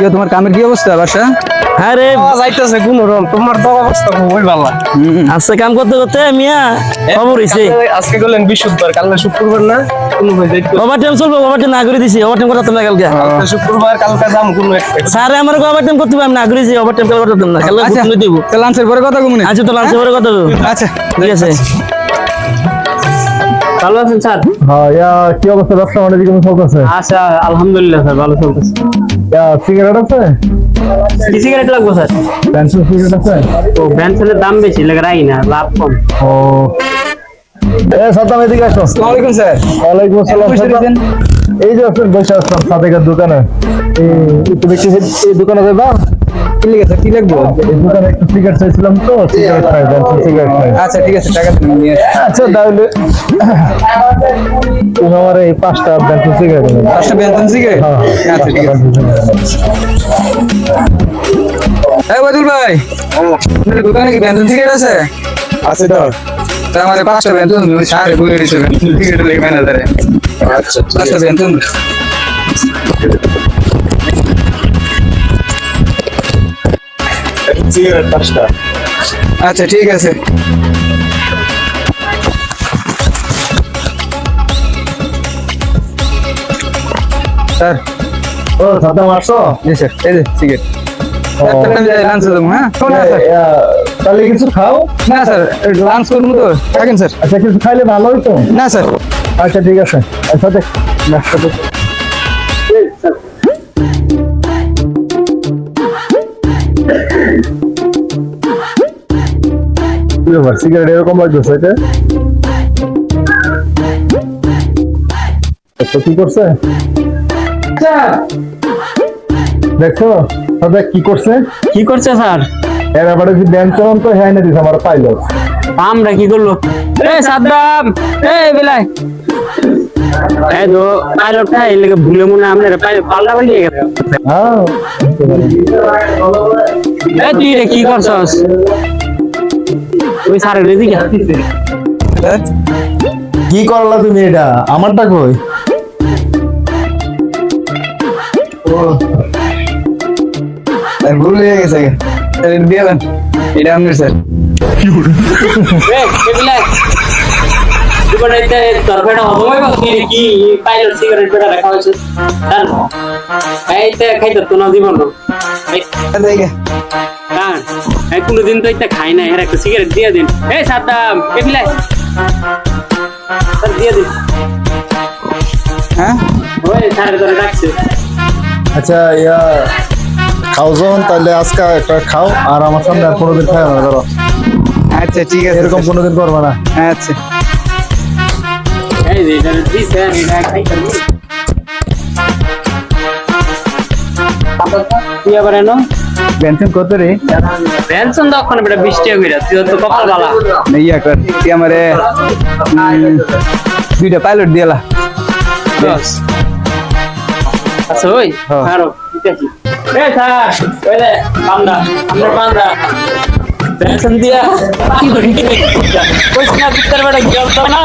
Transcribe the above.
কি তোমার কামের কি অবস্থা বাসা? হ্যাঁ রে। যাইতেছে কোন রকম তোমার তো অবস্থা খুবই ভালো আজকে কাম করতে করতে মিয়া খবর হইছে। আজকে গেলেন বৃহস্পতিবার কালকে শুক্রবার না? কোনো ভাই টাইম চলবে ওভার টাইম না করে দিছি ওভার টাইম করতে না কালকে। কালকে শুক্রবার কালকে যাম কোনো স্যার আমার ওভার টাইম করতে পারবে না করে দিছি ওভার টাইম কালকে করতে না। কালকে আচ্ছা ঘুরতে তো লাঞ্চের পরে কথা কমুনি আচ্ছা তো লাঞ্চে পরে কথা আচ্ছা। ঠিক আছে। ভালো আছেন স্যার? হ্যাঁ কি অবস্থা? ব্যবসা বাণিজ্য কেমন চলতেছে? আচ্ছা আলহামদুলিল্লাহ স্যার ভালো চলতেছে। ইয়া সিগারেট আছে? কি সিগারেট লাগবো স্যার? পেন্সিল সিগারেট আছে? ও ব্যান্সেলের দাম বেশি লাগে রাই না লাভ কম। ও। এ সাদ্দাম এদিকে আসো। আসসালামু আলাইকুম স্যার। ওয়ালাইকুম আসসালাম? এই যে আসলে বসে আসলাম সাদেকের দোকানে। এই তুমি কি এই দোকানে যাবা কি লিখে স্যার কি লাগবো? দোকানে একটু সিগারেট চাইছিলাম তো সিগারেট খাই সিগারেট আচ্ছা ঠিক আছে টাকা দিন নিয়ে। আচ্ছা তাহলে তুমি আমার এই পাঁচটা পেন্সিল সিগারেট দেবে পাঁচটা বেতন শিখে হ্যাঁ আচ্ছা ঠিক আছে। এই বাদুল ভাই আপনার দোকানে কি বেতন সিগারেট আছে? আছে তো। আমাদের পাঁচটা বেতন সাড়ে সিগারেট লেগে ম্যানেজারে। আচ্ছা পাঁচটা বেতন সিগারেট পাঁচটা আচ্ছা ঠিক আছে। স্যার। ও সাদ্দাম আসো জি স্যার। এই যে সিগারেট লাঞ্চ দেবো হ্যাঁ? না স্যার। ইয়া, তাহলে কিছু খাও? না স্যার লাঞ্চ করব তো। থাকেন স্যার। আচ্ছা কিছু খাইলে ভালো হইতো? না স্যার। আচ্ছা ঠিক আছে। আচ্ছা দেখ সিগারেট এরকম লাগতেছে এটা আচ্ছা কি করছে দেখছ দেখ কি করছে কি করছে স্যার এর ব্যাপারে যে ব্যাংক চলন তো হ্যাঁ না দিছে আমার পাইলো আমরা কি করল এ সাদ্দাম এ বিলাই এই তো পাইলটটা এই লেগে ভুলে মনে হয় আপনার পাল্টা পাল্টিয়ে গেছে হ্যাঁ এই তুই রে কি করছস ওই স্যারের স্যার কি করলা তুমি এটা? আমারটা কই? স্যার ভুল হয়ে গেছে। এটা দিয়ে দেন। স্যার। খাইতে তো না জীবন। এই হ্যাঁ কোনোদিন তো এটা খাই না এর একটা সিগারেট দিয়ে দিন। এই সাদ্দাম এ বিলাই? স্যার দিয়ে দিন। হ্যাঁ? ওই স্যারের ধরে ডাকছে। আচ্ছা ইয়া খাও যখন তাহলে আজকে একটা খাও আর আমার সামনে আর কোনোদিন খাই না ধরো। আচ্ছা ঠিক আছে। এরকম কোনোদিন করবে না। আচ্ছা। এই এটা দিছে এটা খাইতে তুই আবার এনো। পেনশন কত রে? পেনশন তো ওখানে বেটা বৃষ্টি হয়ে তুই তো কপাল বালা। ইয়া কর তুই আমারে দুইটা পাইলট দশ আচ্ছা ওই হ্যাঁ। আরও দিতেছি এ স্যার আমরা দিয়া কি করি কইছ না ভিতর বেটা গেল না